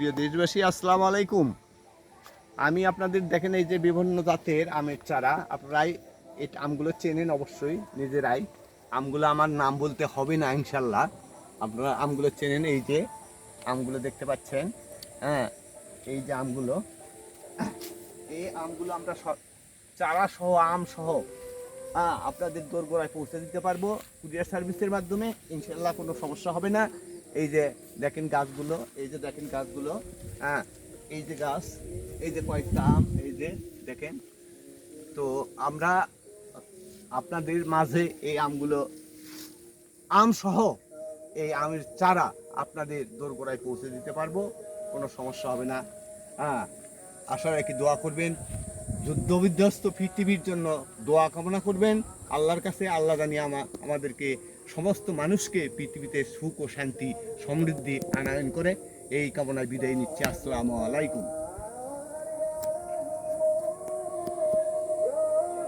প্রিয় দেশবাসী, আসসালামু আলাইকুম। আমি আপনাদের দেখেন এই যে বিভিন্ন জাতের আমের চারা, আপনারাই এই আমগুলো চেনেন অবশ্যই, নিজেরাই। আমগুলো আমার নাম বলতে হবে না, ইনশাল্লাহ। আপনারা আমগুলো চেনেন, এই যে আমগুলো দেখতে পাচ্ছেন। হ্যাঁ এই যে আমগুলো। এই আমগুলো আমরা চারা সহ, আম সহ হ্যাঁ আপনাদের দোরগোড়ায় পৌঁছে দিতে পারব। কুরিয়ার সার্ভিসের মাধ্যমে, ইনশাল্লাহ কোনো সমস্যা হবে না। এই যে দেখেন গাছগুলো, এই যে দেখেন গাছগুলো হ্যাঁ এই যে গাছ, এই যে কয়েকটা আম, এই যে দেখেন। তো আমরা আপনাদের মাঝে এই আমগুলো আম সহ এই আমের চারা আপনাদের দোরগোড়ায় পৌঁছে দিতে পারব, কোনো সমস্যা হবে না। হ্যাঁ আশা রাখি দোয়া করবেন। যুদ্ধ বিধ্বস্ত পৃথিবীর জন্য দোয়া কামনা করবেন। আল্লাহর কাছে আল্লাহ জানি আমা আমাদেরকে সমস্ত মানুষকে পৃথিবীতে সুখ ও শান্তি সমৃদ্ধি আনায়ন করে। এই কামনায় বিদায় নিচ্ছি। আসসালামু আলাইকুম।